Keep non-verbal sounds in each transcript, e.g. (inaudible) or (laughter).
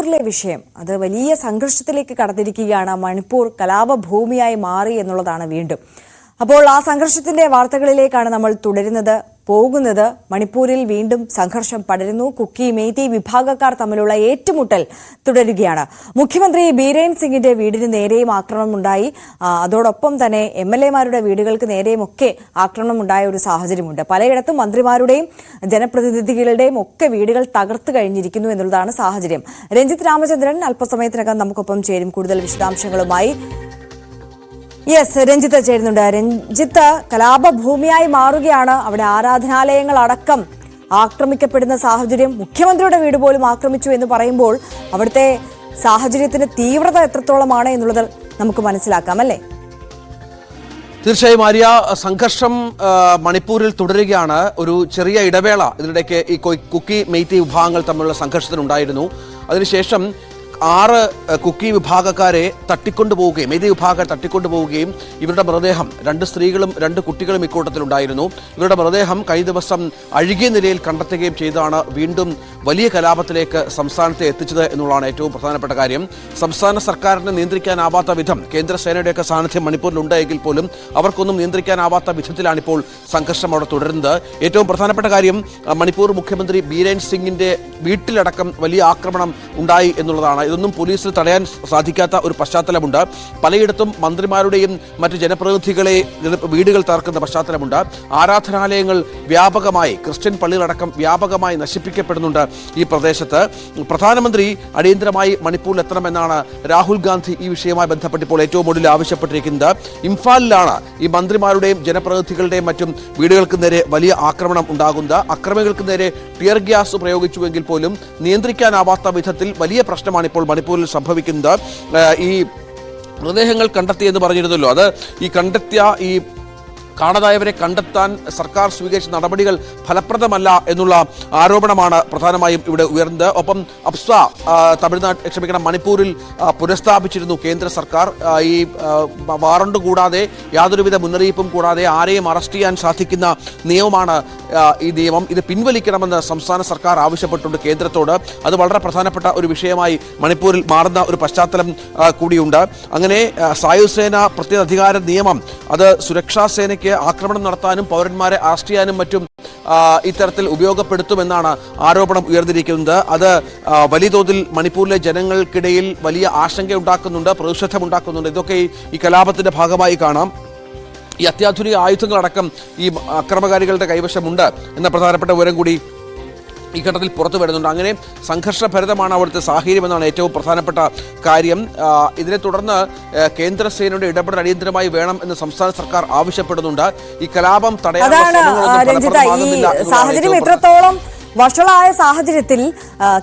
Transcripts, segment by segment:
മണിപ്പൂരിലെ വിഷയം. അത് വലിയ സംഘർഷത്തിലേക്ക് കടന്നിരിക്കുകയാണ്. മണിപ്പൂർ കലാപഭൂമിയായി മാറി എന്നുള്ളതാണ് വീണ്ടും. അപ്പോൾ ആ സംഘർഷത്തിന്റെ വാർത്തകളിലേക്കാണ് നമ്മൾ തുടരുന്നത്. പോകുന്നത് മണിപ്പൂരിൽ വീണ്ടും സംഘർഷം പടരുന്നു. കുക്കി മെയ്തി വിഭാഗക്കാർ തമ്മിലുള്ള ഏറ്റുമുട്ടൽ തുടരുകയാണ്. മുഖ്യമന്ത്രി ബീരേൻ സിംഗിന്റെ വീടിന് നേരെയും ആക്രമണമുണ്ടായി അതോടൊപ്പം തന്നെ എം എൽ എമാരുടെ വീടുകൾക്ക് നേരെയും ഒക്കെ ആക്രമണമുണ്ടായ ഒരു സാഹചര്യമുണ്ട്. പലയിടത്തും മന്ത്രിമാരുടെയും ജനപ്രതിനിധികളുടെയും ഒക്കെ വീടുകൾ തകർത്തു കഴിഞ്ഞിരിക്കുന്നു എന്നുള്ളതാണ് സാഹചര്യം. രഞ്ജിത്ത് രാമചന്ദ്രൻ അല്പസമയത്തിനകം നമുക്കൊപ്പം ചേരും. കൂടുതൽ വിശദാംശങ്ങളുമായി യെസ് രഞ്ജിത്ത് ചേരുന്നുണ്ട്. രഞ്ജിത്ത് കലാപഭൂമിയായി മാറുകയാണ്. അവിടെ ആരാധനാലയങ്ങൾ അടക്കം ആക്രമിക്കപ്പെടുന്ന സാഹചര്യം മുഖ്യമന്ത്രിയുടെ വീട് പോലും ആക്രമിച്ചു എന്ന് പറയുമ്പോൾ അവിടുത്തെ സാഹചര്യത്തിന്റെ തീവ്രത എത്രത്തോളമാണ് എന്നുള്ളത് നമുക്ക് മനസ്സിലാക്കാം അല്ലേ? തീർച്ചയായും ആര്യ സംഘർഷം മണിപ്പൂരിൽ തുടരുകയാണ്. ഒരു ചെറിയ ഇടവേള ഇതിനിടയ്ക്ക് ഈ കുക്കി മെയ്ത്തി വിഭാഗങ്ങൾ തമ്മിലുള്ള സംഘർഷത്തിനുണ്ടായിരുന്നു. അതിനുശേഷം ആറ് കുക്കി വിഭാഗക്കാരെ തട്ടിക്കൊണ്ടു പോവുകയും മെയ്തി വിഭാഗക്കാർ തട്ടിക്കൊണ്ടുപോവുകയും ഇവരുടെ മൃതദേഹം രണ്ട് സ്ത്രീകളും രണ്ട് കുട്ടികളും ഇക്കൂട്ടത്തിൽ ഉണ്ടായിരുന്നു. ഇവരുടെ മൃതദേഹം കഴിഞ്ഞ ദിവസം അഴുകിയ നിലയിൽ കണ്ടെത്തുകയും ചെയ്താണ് വീണ്ടും വലിയ കലാപത്തിലേക്ക് സംസ്ഥാനത്തെ എത്തിച്ചത് എന്നുള്ളതാണ് ഏറ്റവും പ്രധാനപ്പെട്ട കാര്യം. സംസ്ഥാന സർക്കാരിനെ നിയന്ത്രിക്കാനാവാത്ത വിധം കേന്ദ്രസേനയുടെയൊക്കെ സാന്നിധ്യം മണിപ്പൂരിലുണ്ട് എങ്കിൽ പോലും അവർക്കൊന്നും നിയന്ത്രിക്കാനാവാത്ത വിധത്തിലാണിപ്പോൾ സംഘർഷം അവിടെ തുടരുന്നത്. ഏറ്റവും പ്രധാനപ്പെട്ട കാര്യം മണിപ്പൂർ മുഖ്യമന്ത്രി ബീരേൻ സിംഗിന്റെ വീട്ടിലടക്കം വലിയ ആക്രമണം ഉണ്ടായി എന്നുള്ളതാണ്. ഇതൊന്നും പോലീസിൽ തടയാൻ സാധിക്കാത്ത ഒരു പശ്ചാത്തലമുണ്ട്. പലയിടത്തും മന്ത്രിമാരുടെയും മറ്റ് ജനപ്രതിനിധികളെ വീടുകൾ തകർക്കുന്ന പശ്ചാത്തലമുണ്ട്. ആരാധനാലയങ്ങൾ വ്യാപകമായി ക്രിസ്ത്യൻ പള്ളികളടക്കം വ്യാപകമായി നശിപ്പിക്കപ്പെടുന്നുണ്ട് ഈ പ്രദേശത്ത്. പ്രധാനമന്ത്രി അടിയന്തരമായി മണിപ്പൂരിൽ എത്തണമെന്നാണ് രാഹുൽ ഗാന്ധി ഈ വിഷയവുമായി ബന്ധപ്പെട്ടിപ്പോൾ ഏറ്റവും ഒടുവിൽ ആവശ്യപ്പെട്ടിരിക്കുന്നത്. ഇംഫാലിലാണ് ഈ മന്ത്രിമാരുടെയും ജനപ്രതിനിധികളുടെയും മറ്റും വീടുകൾക്ക് നേരെ വലിയ ആക്രമണം ഉണ്ടാകുന്നത്. അക്രമികൾക്ക് നേരെ ടിയർ ഗ്യാസ് പ്രയോഗിച്ചുവെങ്കിൽ പോലും നിയന്ത്രിക്കാനാവാത്ത വിധത്തിൽ വലിയ പ്രശ്നമാണ് ഇപ്പോൾ മണിപ്പൂരിൽ സംഭവിക്കുന്നത് ഈ മൃതദേഹങ്ങൾ കണ്ടെത്തി എന്ന് പറഞ്ഞിരുന്നല്ലോ. അത് ഈ കണ്ടെത്തിയ ഈ കാണാതായവരെ കണ്ടെത്താൻ സർക്കാർ സ്വീകരിച്ച നടപടികൾ ഫലപ്രദമല്ല എന്നുള്ള ആരോപണമാണ് പ്രധാനമായും ഇവിടെ ഉയർന്നത്. ഒപ്പം അപ്സ തമിഴ്നാട് ക്ഷമിക്കണം മണിപ്പൂരിൽ പുനഃസ്ഥാപിച്ചിരുന്നു കേന്ദ്ര സർക്കാർ. ഈ വാറണ്ട് കൂടാതെ യാതൊരുവിധ മുന്നറിയിപ്പും കൂടാതെ ആരെയും അറസ്റ്റ് ചെയ്യാൻ സാധിക്കുന്ന നിയമമാണ് ഈ നിയമം. ഇത് പിൻവലിക്കണമെന്ന് സംസ്ഥാന സർക്കാർ ആവശ്യപ്പെട്ടുണ്ട് കേന്ദ്രത്തോട്. അത് വളരെ പ്രധാനപ്പെട്ട ഒരു വിഷയമായി മണിപ്പൂരിൽ മാറുന്ന ഒരു പശ്ചാത്തലം കൂടിയുണ്ട്. അങ്ങനെ സായുസേന പ്രത്യേക അധികാര നിയമം അത് സുരക്ഷാ സേനയ്ക്ക് ആക്രമണം നടത്താനും പൗരന്മാരെ അറസ്റ്റ് ചെയ്യാനും മറ്റും ഇത്തരത്തിൽ ഉപയോഗപ്പെടുത്തുമെന്നാണ് ആരോപണം ഉയർന്നിരിക്കുന്നത്. അത് വലിയ തോതിൽ മണിപ്പൂരിലെ ജനങ്ങൾക്കിടയിൽ വലിയ ആശങ്കയുണ്ടാക്കുന്നുണ്ട് പ്രതിഷേധമുണ്ടാക്കുന്നുണ്ട്. ഇതൊക്കെ ഈ കലാപത്തിന്റെ ഭാഗമായി കാണാം. ഈ അത്യാധുനിക ആയുധങ്ങളടക്കം ഈ അക്രമകാരികളുടെ കൈവശമുണ്ട്. എന്ന പ്രധാനപ്പെട്ട വിവരം കൂടി ഈ ഘട്ടത്തിൽ പുറത്തു വരുന്നുണ്ട്. അങ്ങനെ സംഘർഷഭരിതമാണ് അവിടുത്തെ സാഹചര്യം എന്നാണ് ഏറ്റവും പ്രധാനപ്പെട്ട കാര്യം. ഇതിനെ തുടർന്ന് കേന്ദ്രസേനയുടെ ഇടപെടൽ അടിയന്തരമായി വേണം എന്ന് സംസ്ഥാന സർക്കാർ ആവശ്യപ്പെടുന്നുണ്ട്. ഈ കലാപം തടയാനുള്ള സാഹചര്യം എത്രത്തോളം വഷളായ സാഹചര്യത്തിൽ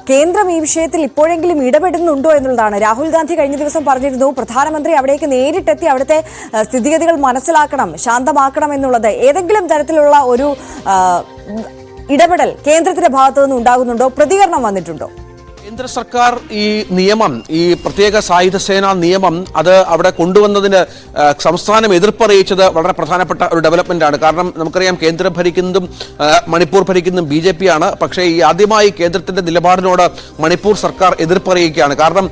കേന്ദ്രം ഈ വിഷയത്തിൽ ഇപ്പോഴെങ്കിലും ഇടപെടുന്നുണ്ടോ എന്നുള്ളതാണ്. രാഹുൽ ഗാന്ധി കഴിഞ്ഞ ദിവസം പറഞ്ഞിരുന്നു പ്രധാനമന്ത്രി അവിടേക്ക് നേരിട്ടെത്തി അവിടുത്തെ സ്ഥിതിഗതികൾ മനസ്സിലാക്കണം ശാന്തമാക്കണം എന്നുള്ളത് ഏതെങ്കിലും തരത്തിലുള്ള ഒരു ഇടപെടൽ കേന്ദ്രത്തിന്റെ ഭാഗത്തു നിന്ന് ഉണ്ടാകുന്നുണ്ടോ? പ്രതികരണം വന്നിട്ടുണ്ടോ? കേന്ദ്ര സർക്കാർ ഈ നിയമം ഈ പ്രത്യേക സായുധ സേനാ നിയമം അത് അവിടെ കൊണ്ടുവന്നതിന് സംസ്ഥാനം എതിർപ്പറിയിച്ചത് വളരെ പ്രധാനപ്പെട്ട ഒരു ഡെവലപ്മെന്റ് ആണ്. കാരണം നമുക്കറിയാം കേന്ദ്രം ഭരിക്കുന്നതും മണിപ്പൂർ ഭരിക്കുന്നതും ബി ജെ പി ആണ്. പക്ഷേ ഈ ആദ്യമായി കേന്ദ്രത്തിന്റെ നിലപാടിനോട് മണിപ്പൂർ സർക്കാർ എതിർപ്പറിയിക്കുകയാണ്. കാരണം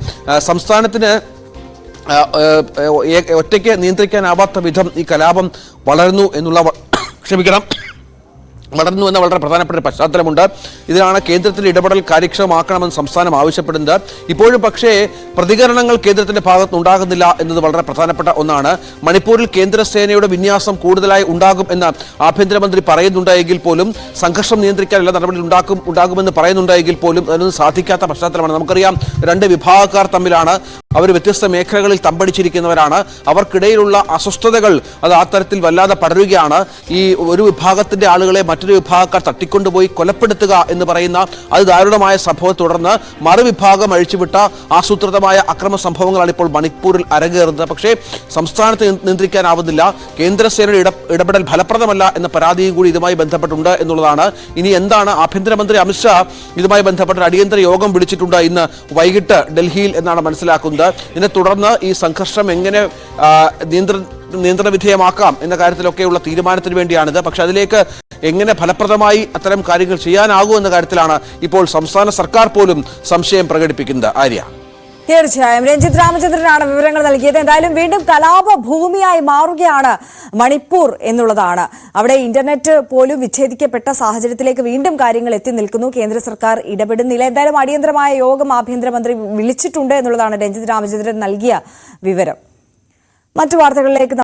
സംസ്ഥാനത്തിന് ഒറ്റയ്ക്ക് നിയന്ത്രിക്കാനാവാത്ത വിധം ഈ കലാപം വളരുന്നു എന്നുള്ള (coughs) ക്ഷമിക്കണം. വളർന്നു എന്ന വളരെ പ്രധാനപ്പെട്ട പശ്ചാത്തലമുണ്ട്. ഇതിലാണ് കേന്ദ്രത്തിൽ ഇടപെടൽ കാര്യക്ഷമമാക്കണമെന്ന് സംസ്ഥാനം ആവശ്യപ്പെടുന്നത്. ഇപ്പോഴും പക്ഷേ പ്രതികരണങ്ങൾ കേന്ദ്രത്തിന്റെ ഭാഗത്ത് ഉണ്ടാകുന്നില്ല എന്നത് വളരെ പ്രധാനപ്പെട്ട ഒന്നാണ്. മണിപ്പൂരിൽ കേന്ദ്ര സേനയുടെ വിന്യാസം കൂടുതലായി ഉണ്ടാകും എന്ന് ആഭ്യന്തരമന്ത്രി പറയുന്നുണ്ടെങ്കിൽ പോലും സംഘർഷം നിയന്ത്രിക്കാൻ എല്ലാ നടപടി ഉണ്ടാക്കും ഉണ്ടാകുമെന്ന് പറയുന്നുണ്ടെങ്കിൽ പോലും അതിനൊന്നും സാധിക്കാത്ത പശ്ചാത്തലമാണ്. നമുക്കറിയാം രണ്ട് വിഭാഗക്കാർ തമ്മിലാണ്. അവർ വ്യത്യസ്ത മേഖലകളിൽ തമ്പടിച്ചിരിക്കുന്നവരാണ്. അവർക്കിടയിലുള്ള അസ്വസ്ഥതകൾ അത് ആ തരത്തിൽ വല്ലാതെ പടരുകയാണ്. ഈ ഒരു വിഭാഗത്തിന്റെ ആളുകളെ മറ്റൊരു വിഭാഗക്കാർ തട്ടിക്കൊണ്ടുപോയി കൊലപ്പെടുത്തുക എന്ന് പറയുന്ന അത് ദാരുണമായ സംഭവത്തെ തുടർന്ന് മറുവിഭാഗം അഴിച്ചുവിട്ട ആസൂത്രിതമായ അക്രമ സംഭവങ്ങളാണ് ഇപ്പോൾ മണിപ്പൂരിൽ അരങ്ങേറുന്നത്. പക്ഷേ സംസ്ഥാനത്ത് നിയന്ത്രിക്കാനാവുന്നില്ല. കേന്ദ്രസേനയുടെ ഇട ഇടപെടൽ ഫലപ്രദമല്ല എന്ന പരാതിയും കൂടി ഇതുമായി ബന്ധപ്പെട്ടുണ്ട് എന്നുള്ളതാണ്. ഇനി എന്താണ് ആഭ്യന്തരമന്ത്രി അമിത്ഷാ ഇതുമായി ബന്ധപ്പെട്ട അടിയന്തര യോഗം വിളിച്ചിട്ടുണ്ട് ഇന്ന് വൈകിട്ട് ഡൽഹിയിൽ എന്നാണ് മനസ്സിലാക്കുന്നത്. ഇതിനെ തുടർന്ന് ഈ സംഘർഷം എങ്ങനെ ആ, നിയന്ത്ര നിയന്ത്രണ വിധേയമാക്കാം എന്ന കാര്യത്തിലൊക്കെയുള്ള തീരുമാനത്തിന് വേണ്ടിയാണിത്. പക്ഷെ അതിലേക്ക് എങ്ങനെ ഫലപ്രദമായി അത്തരം കാര്യങ്ങൾ ചെയ്യാനാകൂ എന്ന കാര്യത്തിലാണ് ഇപ്പോൾ സംസ്ഥാന സർക്കാർ പോലും സംശയം പ്രകടിപ്പിക്കുന്നത്. ആര്യ? തീർച്ചയായും. രഞ്ജിത് രാമചന്ദ്രനാണ് വിവരങ്ങൾ നൽകിയത്. എന്തായാലും വീണ്ടും കലാപ ഭൂമിയായി മാറുകയാണ് മണിപ്പൂർ എന്നുള്ളതാണ്. അവിടെ ഇന്റർനെറ്റ് പോലും വിച്ഛേദിക്കപ്പെട്ട സാഹചര്യത്തിലേക്ക് വീണ്ടും കാര്യങ്ങൾ എത്തി നിൽക്കുന്നു. കേന്ദ്ര സർക്കാർ ഇടപെടുന്നില്ല. എന്തായാലും അടിയന്തരമായ യോഗം ആഭ്യന്തരമന്ത്രി വിളിച്ചിട്ടുണ്ട് എന്നുള്ളതാണ് രഞ്ജിത് രാമചന്ദ്രൻ നൽകിയ വിവരം. മറ്റു വാർത്തകളിലേക്ക്